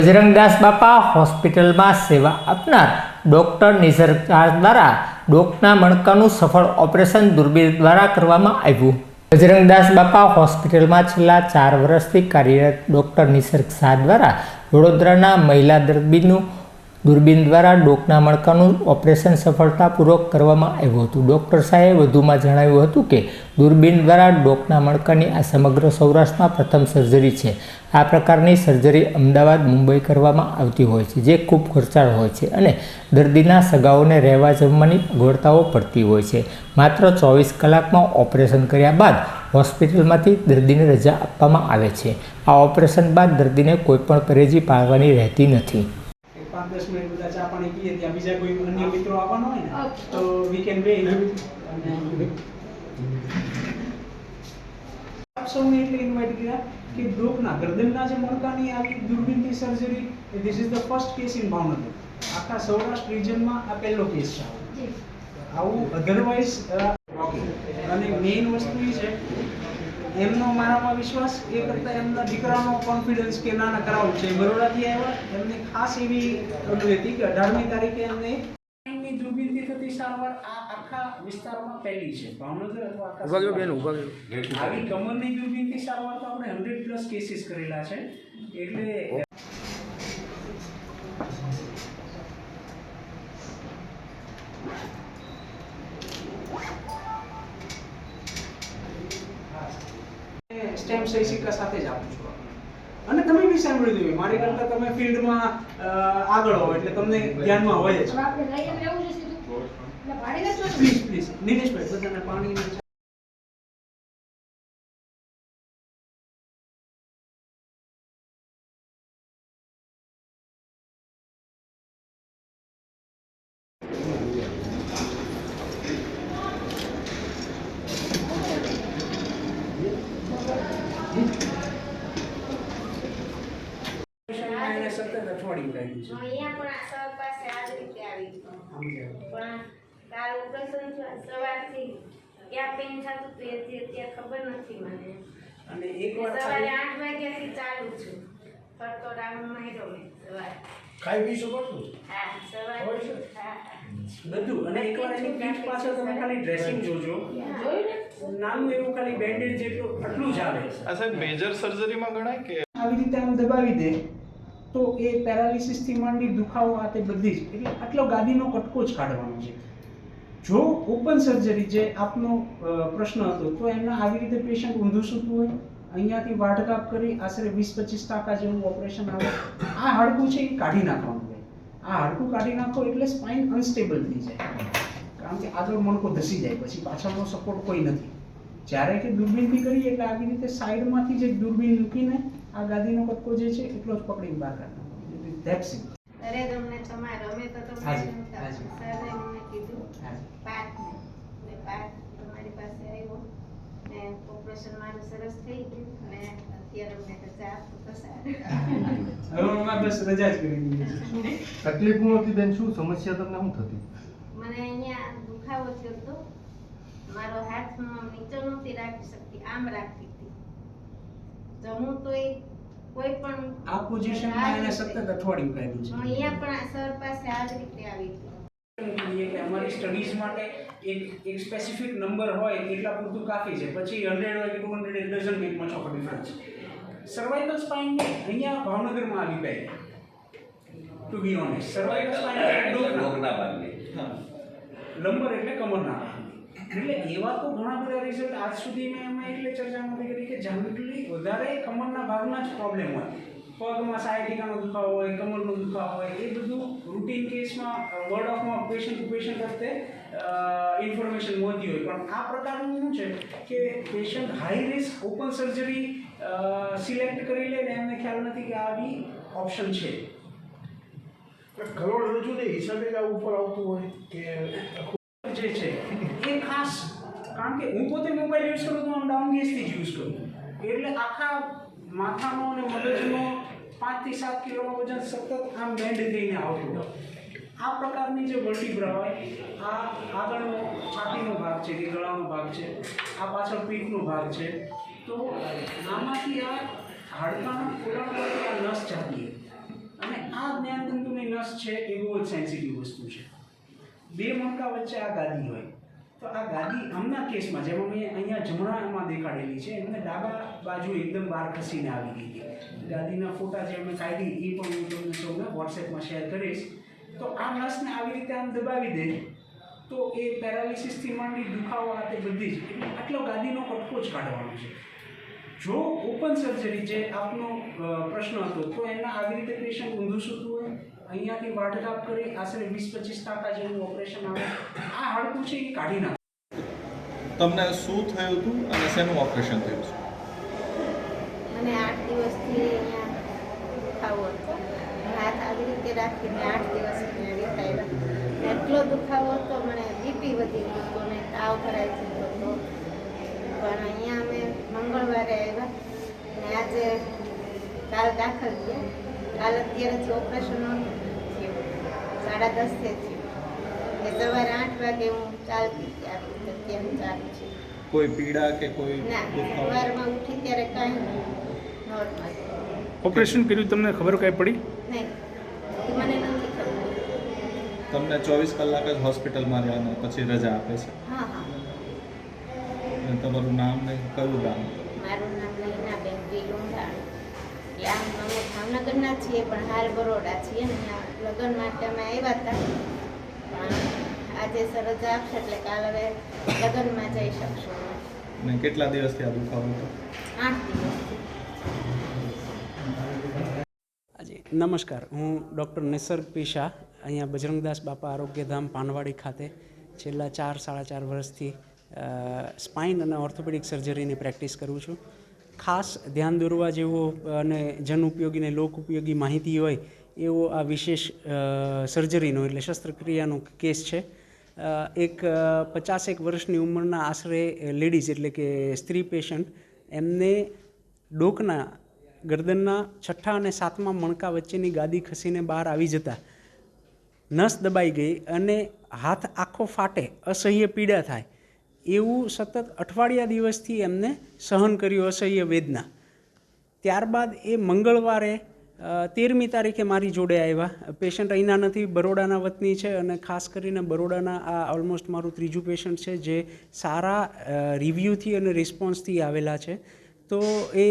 બજરંગદાસ બાપા હોસ્પિટલમાં સેવા આપનાર ડૉક્ટર નિસર્ગ દાસ દ્વારા ડોકના મણકાનું સફળ ઓપરેશન દૂરબીન દ્વારા કરવામાં આવ્યું. બજરંગદાસ બાપા હોસ્પિટલમાં છેલ્લા ચાર વર્ષથી કાર્યરત ડૉક્ટર નિસર્ગ શાહ દ્વારા વડોદરાના મહિલા દર્દીનું દૂરબીન દ્વારા ડોકના મણકાનું ઓપરેશન સફળતાપૂર્વક કરવામાં આવ્યું હતું. ડૉક્ટર શાહે વધુમાં જણાવ્યું હતું કે, દૂરબીન દ્વારા ડોકના મણકાની આ સમગ્ર સૌરાષ્ટ્રમાં પ્રથમ સર્જરી છે. આ પ્રકારની સર્જરી અમદાવાદ મુંબઈ કરવામાં આવતી હોય છે જે ખૂબ ખર્ચાળ હોય છે અને દર્દીના સગાઓને રહેવા જમવાની અગવડતાઓ પડતી હોય છે. માત્ર ચોવીસ કલાકમાં ઓપરેશન કર્યા બાદ હોસ્પિટલમાંથી દર્દીને રજા આપવામાં આવે છે. આ ઓપરેશન બાદ દર્દીને કોઈપણ પરેજી પાળવાની રહેતી નથી. પાંચ દસ મિનિટ બધા ચા પાણી પીએ ત્યાં બીજા કોઈ અન્ય મિત્રો આવવાના હોય ને? તો વી કેન વેઇટ આપ સૌને એટલે ઇન્વાઇટ કર્યા કે ડોકના ગરદનના જે મણકાની આવી દૂરબીનથી surgery this is the first case in Bhavnagar આખા સૌરાષ્ટ્ર રિજનમાં આ પહેલો કેસ છે આવું. અધરવાઇઝ અને મેઇન વસ્તુ એ છે એમનો મારામાં વિશ્વાસ એ કરતાં એમના દીકરાનો કોન્ફિડન્સ કે ના ના કરાવું. છે બરોડાથી આવ્યા એમને ખાસ એવી હતી કે અઢારમી તારીખે એમને સારવાર આ આખા વિસ્તારમાં પહેલી છે. ભાવનગર અથવા આખા ઊભા આવી કમરની દૂરબીનથી સારવાર તો આપણે હંડ્રેડ પ્લસ કેસીસ કરેલા છે. એટલે સ્ટેમ શૈક્ષિકા સાથે જ આપું છું અને તમે બી સાંભળ્યું દીધું મારી કરતા તમે ફિલ્ડમાં આગળ હો એટલે તમને ધ્યાનમાં હોય જ. પ્લીઝ પ્લીઝ નિલેશભાઈ બધાને પાણી સતત અઠવાડિયું લાગ્યું છે અહીંયા પણ આ સર પાસે આ જ રીતે આવી પણ કાલ ઓપરેશન સવારથી ક્યાં પેન થતું હતું એથી અત્યારે ખબર નથી મને. અને એકવાર સવારે આઠ વાગ્યાથી ચાલુ છું. ફરતો રાઉન્ડ માર્યો મેં સવારે. ખાઈ પી શકો છો? હા સવારે. હા બધું અને એકવાર એની પીઠ પાછળ તમે ખાલી ડ્રેસિંગ જોજો. નાનું એવું ખાલી બેન્ડેજ જેટલું આટલું જ આવે. આ સાહેબ મેજર સર્જરીમાં ગણાય કે આવી રીતે આમ દબાવી દે તો એ પેરાલિસિસથી માંડી દુખાવો આ તે બધી જ. એટલે આટલો ગાદીનો કટકો જ કાઢવાનો છે. જો ઓપન સર્જરી જે આપનો પ્રશ્ન હતો તો એમના આવી રીતે પેશન્ટ ઊંધું સૂતું હોય? અહીંયાથી વાઢકાપ કરી આશરે વીસ પચીસ ટકા જેવું ઓપરેશન આવે. આ હાડકું છે એ કાઢી નાખવાનું હોય. આ હાડકું કાઢી નાખો એટલે સ્પાઇન અનસ્ટેબલ થઈ જાય. કારણ કે આગળ મણકો ધસી જાય પછી પાછળનો સપોર્ટ કોઈ નથી. જ્યારે કે દૂરબીનથી કરીએ એટલે આવી રીતે સાઈડમાંથી જે દૂરબીન મૂકીને આ ગાદીનો કટકો જે છે એટલો જ પકડીને બહાર કાઢવાનો. ધેટ્સ ઇટ અરે તમને તમારે અમે તો તમને ઓપરેશન મારું સરસ થઈ ગયું અને અત્યારે મેં રજા આપું તો હવે બસ રજા જ કરી દીધી તકલીફનું હતી બેન શું સમસ્યા તમને શું થતી? મને અહીંયા દુખાવો થયો હતો. મારો હાથ હું નીચે નહોતી રાખી શકતી આમ રાખતી હતી. જમું તો એ કોઈ પણ આ પોઝિશનમાં એને સતત અઠવાડિયું કાઢ્યું હું અહીંયા પણ સર પાસે આ જ રીતે આવી હતી કે અમારી સ્ટડીઝ માટે એક એક સ્પેસિફિક નંબર હોય એટલા પૂરતું કાફી છે. પછી હંડ્રેડ હોય કે two hundred it doesn't make much of difference cervical spine અહીંયા ભાવનગરમાં આવી ગઈ. To be honest cervical spine number એટલે કમરના એટલે એવા તો ઘણા બધા રિઝલ્ટ આજ સુધી મેં એમાં એટલે ચર્ચા નથી કરી કે જનરલી વધારે કમરના ભાગના જ પ્રોબ્લેમ હોય પગમાં સાયટિકાનો દુખાવો હોય કમરનો દુખાવો હોય એ બધું રૂટીન કેસમાં વર્ડ ઓફમાં પેશન્ટ પેશન્ટ વખતે ઇન્ફોર્મેશન મળતી હોય. પણ આ પ્રકારનું શું છે કે patient high risk open surgery select કરી લે ને એમને ખ્યાલ નથી કે આવી ઓપ્શન છે. કરોડ રજૂ ને હિસાબે જ ઉપર આવતું હોય કે જે છે એ ખાસ કારણ કે હું પોતે મોબાઈલ યુઝ કરું તો આમ ડાઉન ગેસથી જ યુઝ કરું. એટલે આખા માથાનો અને મગજનો પાંચથી સાત કિલોનો વજન સતત આમ બેન્ડ થઈને આવતું આ પ્રકારની જે વર્ટિબ્રા હોય, આ આગળનો છાતીનો ભાગ છે કે ગળાનો ભાગ છે, આ પાછળ પીઠનો ભાગ છે, તો આમાંથી આ હાડકાના ખોલાણમાંથી આ નસ જાતી નસ છે એ બહુ જ સેન્સિટિવ વસ્તુ છે. બે મણકા વચ્ચે આ ગાદી હોય. આ ગાદી હમણાં કેસમાં, જેમ અમે અહીંયા જમણામાં દેખાડેલી છે, એમને ડાબા બાજુ એકદમ બહાર ખસીને આવી ગઈ હતી. ગાદીના ફોટા જે અમે કાઢી એ પણ હું તમને સૌને વોટ્સએપમાં શેર કરીશ. તો આ નસને આવી રીતે આમ દબાવી દે, તો એ પેરાલિસિસથી માંડી દુખાવો આ તે બધી જ, એટલે આટલો ગાદીનો કટકો જ કાઢવાનો છે. જો ઓપન સર્જરી જે આપનો પ્રશ્ન હતો, તો એના આવી રીતે પેશન્ટ ઊંધું સૂતું હોય, અહીંયાથી વાટકાપ કરી, આશરે વીસ પચીસ ટાકા જેવું ઓપરેશન આવે, આ હાડકું છે એ કાઢી નાખે. તમને શું થયું હતું અને શેનું ઓપરેશન થયું છે? આઠ દિવસથી અહીંયા દુખાવો હતો. આવી રીતે રાખીને આઠ દિવસ એટલો દુખાવો હતો, મને બીપી વધી ગયું હતું ને તાવ ભરાઈ જતો હતો. પણ અહીંયા અમે મંગળવારે આવ્યા ને આજે કાલ દાખલ થયા. કાલ જ ઓપરેશન સાડા દસથી થયું. ને સવારે આઠ વાગે હું ચાલતી રીતે અત્યારે ચાલુ છે. કોઈ પીડા કે કોઈ ના સવારમાં ઉઠી ત્યારે કાંઈ નહીં નોર્મલ ઓપરેશન કર્યું તમને ખબર કાંઈ પડી? નહીં. મને નથી ખબર. તમને ચોવીસ કલાક જ હોસ્પિટલમાં રહેવાનું પછી રજા આપે છે? હા હા. તમારું નામ ને કયું ગામ? મારું નામ નૈનાબેન એટલે આમ અમે ભાવનગરના છીએ પણ હાલ બરોડા છીએ ને અહીંયા લગ્ન માટે અમે આવ્યા હતા. પણ આજે સર આપશે એટલે કાલ હવે લગ્નમાં જઈ શકશું ને કેટલા દિવસથી આ દુખાવો હતો? આઠ દિવસ નમસ્કાર હું ડૉક્ટર નિસર્ગ પી શાહ અહીંયા બજરંગદાસ બાપા આરોગ્યધામ પાનવાડી ખાતે છેલ્લા ચાર સાડા ચાર વર્ષથી સ્પાઇન અને ઓર્થોપેડિક સર્જરીની પ્રેક્ટિસ કરું છું. ખાસ ધ્યાન દોરવા જેવો અને જન ઉપયોગી ને લોક ઉપયોગી માહિતી હોય એવો આ વિશેષ સર્જરીનો એટલે શસ્ત્રક્રિયાનો કેસ છે. એક પચાસેક વર્ષની ઉંમરના આશરે લેડીઝ એટલે કે સ્ત્રી પેશન્ટ એમને ડોકના, ગરદનના છઠ્ઠા અને સાતમા મણકા વચ્ચેની ગાદી ખસીને બહાર આવી જતા. નસ દબાઈ ગઈ અને હાથ આખો ફાટે, અસહ્ય પીડા થાય. એવું સતત અઠવાડિયા દિવસથી એમને સહન કર્યું અસહ્ય વેદના. ત્યારબાદ એ મંગળવારે તેરમી તારીખે મારી જોડે આવ્યા. પેશન્ટ અહીંના નથી, બરોડાના વતની છે અને ખાસ કરીને બરોડાના આ ઓલમોસ્ટ મારું ત્રીજું પેશન્ટ છે જે સારા રિવ્યૂથી અને રિસ્પોન્સથી આવેલા છે. તો એ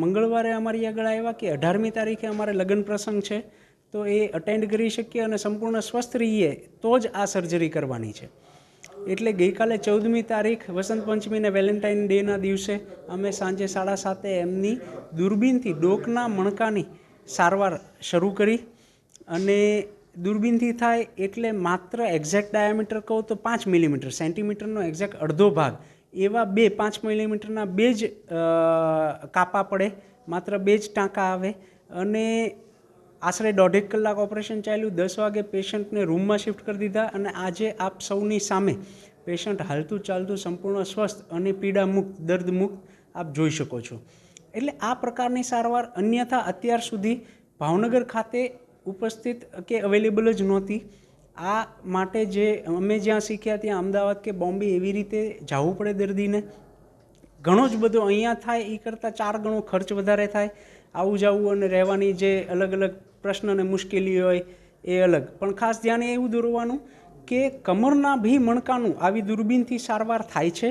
મંગળવારે અમારી આગળ આવ્યા કે અઢારમી તારીખે અમારે લગ્ન પ્રસંગ છે. તો એ અટેન્ડ કરી શકીએ અને સંપૂર્ણ સ્વસ્થ રહીએ તો જ આ સર્જરી કરવાની છે. એટલે ગઈકાલે ચૌદમી તારીખ, વસંત પંચમીને વેલેન્ટાઇન ડેના દિવસે અમે સાંજે સાડા સાતે એમની દૂરબીનથી ડોકના મણકાની સારવાર શરૂ કરી અને દૂરબીનથી થાય એટલે માત્ર એક્ઝેક્ટ ડાયામીટર કહું તો પાંચ મિલીમીટર સેન્ટીમીટરનો એક્ઝેક્ટ અડધો ભાગ. એવા બે પાંચ મિલીમીટરના બે જ કાપા પડે, માત્ર બે જ ટાંકા આવે અને આશરે દોઢેક કલાક ઓપરેશન ચાલ્યું. દસ વાગે પેશન્ટને રૂમમાં શિફ્ટ કરી દીધા અને આજે આપ સૌની સામે પેશન્ટ હાલતું ચાલતું સંપૂર્ણ સ્વસ્થ અને પીડામુક્ત, દર્દમુક્ત આપ જોઈ શકો છો. એટલે આ પ્રકારની સારવાર અન્યથા અત્યાર સુધી ભાવનગર ખાતે ઉપસ્થિત કે અવેલેબલ જ નહોતી. આ માટે જે અમે જ્યાં શીખ્યા ત્યાં અમદાવાદ કે બોમ્બે એવી રીતે જવું પડે દર્દીને. ઘણો જ બધો અહીંયા થાય એ કરતાં ચાર ગણો ખર્ચ વધારે થાય. આવું જવું અને રહેવાની જે અલગ અલગ પ્રશ્ન અને મુશ્કેલી હોય એ અલગ. પણ ખાસ ધ્યાને એવું દોરવાનું કે કમરના ભી મણકાનું આવી દૂરબીનથી સારવાર થાય છે.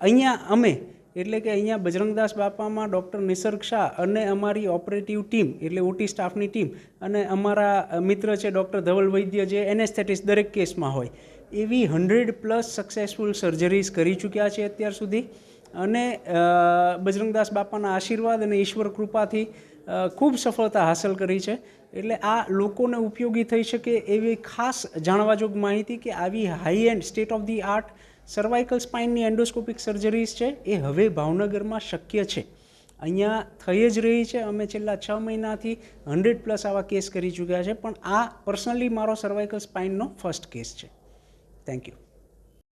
અહીંયા અમે એટલે કે અહીંયા બજરંગદાસ બાપામાં ડૉક્ટર નિસર્ગ શાહ અને અમારી ઓપરેટિવ ટીમ એટલે ઓટી સ્ટાફની ટીમ અને અમારા મિત્ર છે ડૉક્ટર ધવલ વૈદ્ય જે એનેસ્થેટિસ દરેક કેસમાં હોય, એવી હંડ્રેડ પ્લસ સક્સેસફુલ સર્જરીઝ કરી ચૂક્યા છે અત્યાર સુધી. અને બજરંગદાસ બાપાના આશીર્વાદ અને ઈશ્વર કૃપાથી ખૂબ સફળતા હાંસલ કરી છે. એટલે આ લોકોને ઉપયોગી થઈ શકે એવી ખાસ જાણવાજોગ માહિતી કે આવી high end state of the art cervical સ્પાઇનની endoscopic surgeries છે, એ હવે ભાવનગરમાં શક્ય છે. અહીંયા થઈ જ રહી છે, અમે છેલ્લા છ મહિનાથી હંડ્રેડ પ્લસ આવા કેસ કરી ચૂક્યા છે, પણ આ પર્સનલી મારો સર્વાઇકલ સ્પાઇનનો ફર્સ્ટ કેસ છે. Thank you